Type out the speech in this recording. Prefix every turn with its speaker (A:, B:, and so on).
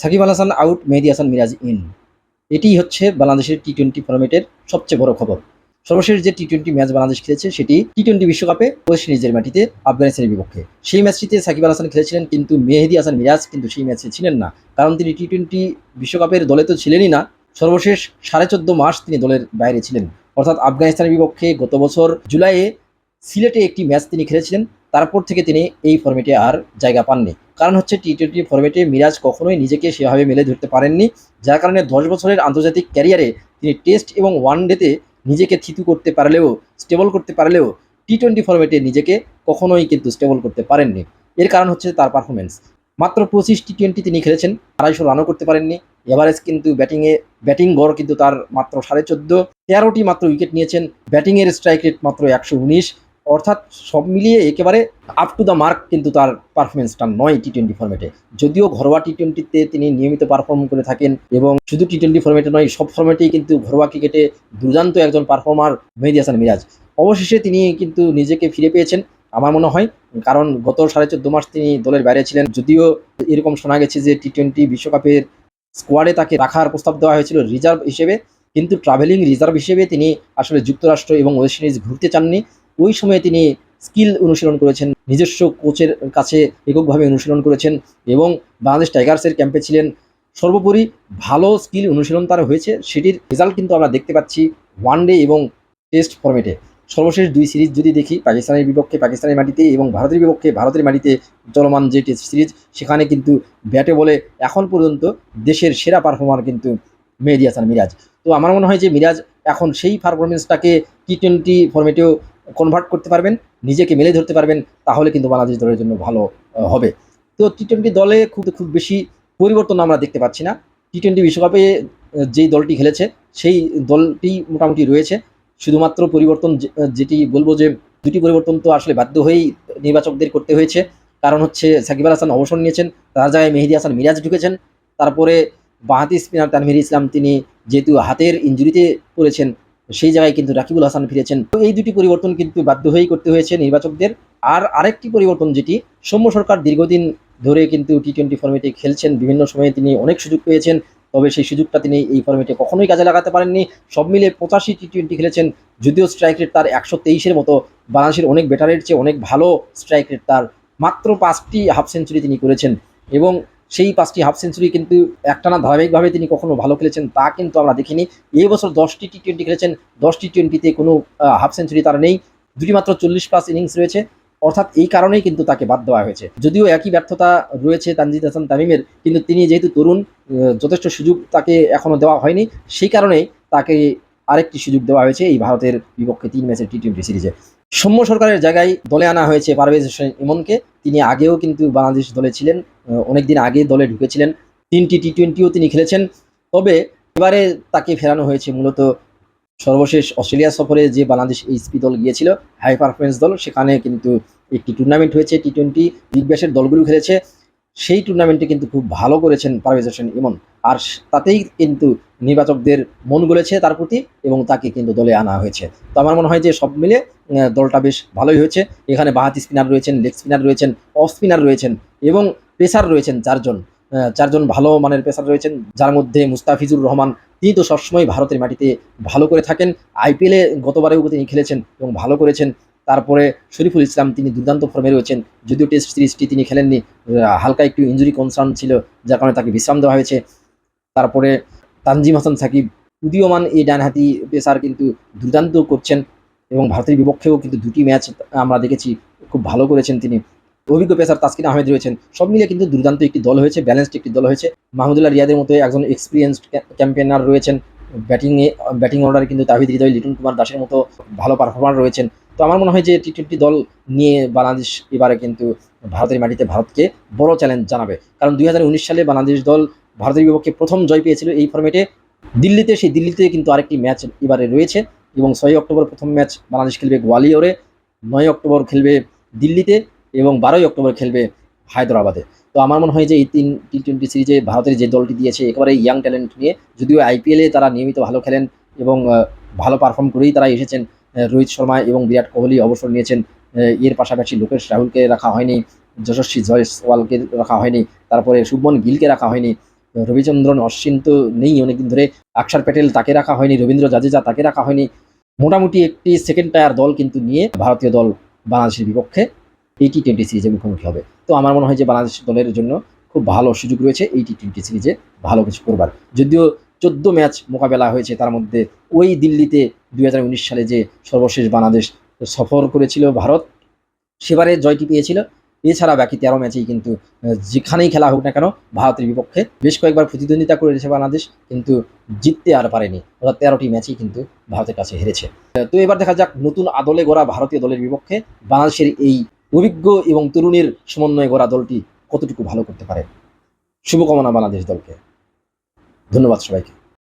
A: Shakib Al Hasan out Mehedi Hasan, Miraz in এটি হচ্ছে বাংলাদেশের টি টোয়েন্টি ফরম্যাটের সবচেয়ে বড় খবর। সর্বশেষ যে টি টোয়েন্টি ম্যাচ বাংলাদেশ খেলেছে, সেটি টি টোয়েন্টি বিশ্বকাপে ওয়েস্ট ইন্ডিজের মাটিতে আফগানিস্তানের বিপক্ষে। সেই ম্যাচটিতে সাকিব আল হাসান খেলেছিলেন, কিন্তু মেহেদি হাসান, মিরাজ কিন্তু সেই ম্যাচে ছিলেন না। কারণ তিনি টি টোয়েন্টি বিশ্বকাপের দলে তো ছিলেনই না। সর্বশেষ সাড়ে চোদ্দ মাস তিনি দলের বাইরে ছিলেন। অর্থাৎ আফগানিস্তানের বিপক্ষে গত বছর জুলাইয়ে সিলেটে একটি ম্যাচ তিনি খেলেছিলেন। তারপর থেকে তিনি এই ফর্মেটে আর জায়গা পাননি। কারণ হচ্ছে টি টোয়েন্টি ফর্মেটে মিরাজ কখনোই নিজেকে সেভাবে মেলে ধরতে পারেননি, যার কারণে দশ বছরের আন্তর্জাতিক ক্যারিয়ারে তিনি টেস্ট এবং ওয়ান ডেতে নিজেকে থিতু করতে পারলেও স্টেবল করতে পারলেও টি টোয়েন্টি ফরম্যাটে নিজেকে কখনোই কিন্তু স্টেবল করতে পারেননি। এর কারণ হচ্ছে তার পারফরমেন্স মাত্র পঁচিশ টি টোয়েন্টি তিনি খেলেছেন, আড়াইশো রানও করতে পারেননি। এভারেজ কিন্তু ব্যাটিংয়ে ব্যাটিং গড় কিন্তু তার মাত্র সাড়ে চোদ্দ। তেরোটি মাত্র উইকেট নিয়েছেন ব্যাটিংয়ের স্ট্রাইক রেট মাত্র একশো উনিশ। অর্থাৎ সব মিলিয়ে একেবারে আপ টু দ্য মার্ক কিন্তু তার পারফরমেন্সটা নয় টি টোয়েন্টি ফর্মেটে যদিও ঘরোয়া টি টোয়েন্টিতে তিনি নিয়মিত পারফর্ম করে থাকেন এবং শুধু টি টোয়েন্টি ফর্মেটে নয়, সব ফর্মেটেই কিন্তু ঘরোয়া ক্রিকেটে দুর্দান্ত একজন পারফর্মার মেহেদি হাসান মিরাজ। অবশেষে তিনি কিন্তু নিজেকে ফিরে পেয়েছেন, আমার মনে হয়, কারণ গত সাড়ে চোদ্দ মাস তিনি দলের বাইরে ছিলেন। যদিও এরকম শোনা গেছে যে টি টোয়েন্টি বিশ্বকাপের স্কোয়াডে তাকে রাখার প্রস্তাব দেওয়া হয়েছিল রিজার্ভ হিসেবে, কিন্তু ট্রাভেলিং রিজার্ভ হিসেবে তিনি আসলে যুক্তরাষ্ট্র এবং ওয়েস্ট ইন্ডিজ ঘুরতে চাননি। ওই সময়ে তিনি স্কিল অনুশীলন করেছেন, নিজস্ব কোচের কাছে এককভাবে অনুশীলন করেছেন এবং বাংলাদেশ টাইগার্সের ক্যাম্পে ছিলেন। সর্বোপরি ভালো স্কিল অনুশীলন তার হয়েছে, সেটির রেজাল্ট কিন্তু আমরা দেখতে পাচ্ছি ওয়ান ডে এবং টেস্ট ফর্মেটে সর্বশেষ দুই সিরিজ যদি দেখি, পাকিস্তানের বিপক্ষে পাকিস্তানের মাটিতে এবং ভারতের বিপক্ষে ভারতের মাটিতে চলমান যে টেস্ট সিরিজ, সেখানে কিন্তু ব্যাটে বলে এখন পর্যন্ত দেশের সেরা পারফর্মার কিন্তু মেহেদি হাসান মিরাজ। তো আমার মনে হয় যে মিরাজ এখন সেই পারফরমেন্সটাকে টি টোয়েন্টি ফর্মেটেও কনভার্ট করতে পারবেন, নিজেকে মেলে ধরতে পারবেন, তাহলে কিন্তু বাংলাদেশ দলের জন্য ভালো হবে। তো টি টোয়েন্টি দলে খুব খুব বেশি পরিবর্তন আমরা দেখতে পাচ্ছি না। টি টোয়েন্টি বিশ্বকাপে যেই দলটি খেলেছে, সেই দলটি মোটামুটি রয়েছে। শুধুমাত্র পরিবর্তন যেটি বলব যে, দুটি পরিবর্তন তো আসলে বাধ্য হয়েই নির্বাচকদের করতে হয়েছে। কারণ হচ্ছে সাকিব আল হাসান অবসর নিয়েছেন তার জায়গায় মেহেদি হাসান মিরাজ ঢুকেছেন। তারপরে বাহাতি স্পিনার তানভীর ইসলাম, তিনি যেহেতু হাতের ইঞ্জুরিতে পড়েছেন সেই জায়গায় কিন্তু রাকিবুল হাসান ফিরেছেন। তো এই দুটি পরিবর্তন কিন্তু বাধ্য হয়েই করতে হয়েছে নির্বাচকদের। আর আরেকটি পরিবর্তন যেটি, সৌম্য সরকার দীর্ঘদিন ধরে কিন্তু টি টোয়েন্টি ফর্মেটে খেলছেন। বিভিন্ন সময়ে তিনি অনেক সুযোগ পেয়েছেন, তবে সেই সুযোগটা তিনি এই ফর্মেটে কখনোই কাজে লাগাতে পারেননি। সব মিলে পঁচাশি টি টোয়েন্টি খেলেছেন, যদিও স্ট্রাইক রেট তার একশো তেইশের মতো। বাংলাদেশের অনেক ব্যাটারের চেয়ে অনেক ভালো স্ট্রাইক রেট তার। মাত্র পাঁচটি হাফ সেঞ্চুরি তিনি করেছেন। এবং সেই পাঁচটি হাফ সেঞ্চুরি কিন্তু একটানা ধারাবাহিকভাবে তিনি কখনো ভালো খেলেছেন তা কিন্তু আমরা দেখিনি। এই বছর দশটি টি টোয়েন্টি খেলেছেন দশ টি টোয়েন্টিতে কোনো হাফ সেঞ্চুরি তার নেই। দুটি মাত্র চল্লিশ প্লাস ইনিংস রয়েছে। অর্থাৎ এই কারণেই কিন্তু তাকে বাদ দেওয়া হয়েছে। যদিও একই ব্যর্থতা রয়েছে তানজিদ হাসান তামিমের, কিন্তু তিনি যেহেতু তরুণ যথেষ্ট সুযোগ তাকে এখনও দেওয়া হয়নি। সেই কারণেই তাকে আরেকটি সুযোগ দেওয়া হয়েছে এই ভারতের বিপক্ষে তিন ম্যাচের টি টোয়েন্টি সিরিজে। সৌম্য সরকারের জায়গায় দলে আনা হয়েছে পারভেজ হোসেন ইমনকে। তিনি আগেও কিন্তু বাংলাদেশ দলে ছিলেন। অনেক দিন আগে দলে ঢুকেছিলেন। তিনটি টি টোয়েন্টিও তিনি খেলেছেন। তবে এবারে তাকে ফেরানো হয়েছে মূলত সর্বশেষ অস্ট্রেলিয়া সফরে যে বাংলাদেশ এইচপি দল গিয়েছিল হাই পারফরমেন্স দল। সেখানে কিন্তু একটি টুর্নামেন্ট হয়েছে টি টোয়েন্টি বিগ ব্যাশের দলগুলো খেলেছে। সেই টুর্নামেন্টে কিন্তু খুব ভালো করেছেন পারভেজ হোসেন ইমন। আর তাতেই কিন্তু নির্বাচকদের মন গলেছে তার প্রতি এবং তাকে কিন্তু দলে আনা হয়েছে। তো আমার মনে হয় যে সব মিলে দলটা বেশ ভালোই হয়েছে। এখানে বাহাতি স্পিনার রয়েছেন লেগ স্পিনার রয়েছেন অফ স্পিনার রয়েছেন এবং পেসার রয়েছেন চারজন চারজন ভালো মানের পেসার রয়েছেন, যার মধ্যে মুস্তাফিজুর রহমান, তিনি তো সবসময় ভারতের মাটিতে ভালো করে থাকেন। আইপিএলে গতবারেও তিনি খেলেছেন এবং ভালো করেছেন। তারপরে শরীফুল ইসলাম, তিনি দুর্দান্ত ফর্মে রয়েছেন। যদিও টেস্ট সিরিজটি তিনি খেলেননি হালকা একটু ইঞ্জুরি কনসার্ন ছিল, যার কারণে তাকে বিশ্রাম দেওয়া হয়েছে। তারপরে তানজিম হাসান সাকিব, উদীয়মান এই ডানহাতি পেসার কিন্তু দুর্দান্ত করছেন এবং ভারতের বিপক্ষেও কিন্তু দুটি ম্যাচ আমরা দেখেছি, খুব ভালো করেছেন তিনি। অভিজ্ঞ পেসার তাসকিন আহমেদ রয়েছেন। সব মিলিয়ে কিন্তু দুর্দান্ত একটি দল হয়েছে ব্যালেন্সড একটি দল হয়েছে। মাহমুদুল্লাহ রিয়াদের মতো একজন এক্সপিরিয়েন্সড ক্যাম্পেনার রয়েছেন। ব্যাটিংয়ে ব্যাটিং অর্ডারে কিন্তু তাহিদ হৃদয়, লিটন কুমার দাসের মতো ভালো পারফর্মার রয়েছেন। তো আমার মনে হয় যে টি টোয়েন্টি দল নিয়ে বাংলাদেশ এবারে কিন্তু ভারতের মাটিতে ভারতকে বড় চ্যালেঞ্জ জানাবে। কারণ দুই হাজার উনিশ সালে বাংলাদেশ দল ভারতের বিপক্ষে প্রথম জয় পেয়েছিল এই ফর্মেটে দিল্লিতে, সেই দিল্লিতে কিন্তু আরেকটি ম্যাচ এবারে রয়েছে এবং ছয়ই অক্টোবর প্রথম ম্যাচ বাংলাদেশ খেলবে গোয়ালিয়রে নয় অক্টোবর খেলবে দিল্লিতে। এবং বারোই অক্টোবর খেলবে হায়দ্রাবাদে তো আমার মনে হয় যে এই তিন টি টোয়েন্টি সিরিজে ভারতের যে দলটি দিয়েছে একেবারে ইয়াং ট্যালেন্ট নিয়ে, যদিও আইপিএলে তারা নিয়মিত ভালো খেলেন এবং ভালো পারফর্ম করেই তারা এসেছেন রোহিত শর্মা এবং বিরাট কোহলি অবসর নিয়েছেন এর পাশাপাশি লোকেশ রাহুলকে রাখা হয়নি, যশস্বী জয়সওয়ালকে রাখা হয়নি, তারপরে শুভমন গিলকে রাখা হয়নি, রবিচন্দ্রন অশ্বিন তো নেই অনেকদিন ধরে আকসার প্যাটেল তাকে রাখা হয়নি, রবীন্দ্র জাদেজা তাকে রাখা হয়নি, মোটামুটি একটি সেকেন্ড টায়ার দল কিন্তু নিয়ে ভারতীয় দল বাংলাদেশের বিপক্ষে এই টি টোয়েন্টি সিরিজে মুখোমুখি হবে। তো আমার মনে হয় যে বাংলাদেশ দলের জন্য খুব ভালো সুযোগ রয়েছে এই টি টোয়েন্টি সিরিজে ভালো কিছু করবার। যদিও চোদ্দ ম্যাচ মোকাবেলা হয়েছে, তার মধ্যে ওই দিল্লিতে দুই হাজার উনিশ সালে যে সর্বশেষ বাংলাদেশ সফর করেছিল ভারত, সেবারে জয়টি পেয়েছিল। এছাড়া বাকি তেরো ম্যাচেই কিন্তু যেখানেই খেলা হোক না কেন, ভারতের বিপক্ষে বেশ কয়েকবার প্রতিদ্বন্দ্বিতা করেছে বাংলাদেশ, কিন্তু জিততে আর পারেনি। অর্থাৎ তেরোটি ম্যাচই কিন্তু ভারতের কাছে হেরেছে। তো এবার দেখা যাক, নতুন আদলে গড়া ভারতীয় দলের বিপক্ষে বাংলাদেশের এই অভিজ্ঞ এবং তরুণের সমন্বয়ে গড়া দলটি কতটুকু ভালো করতে পারে? শুভকামনা বাংলাদেশ দলকে। ধন্যবাদ সবাইকে।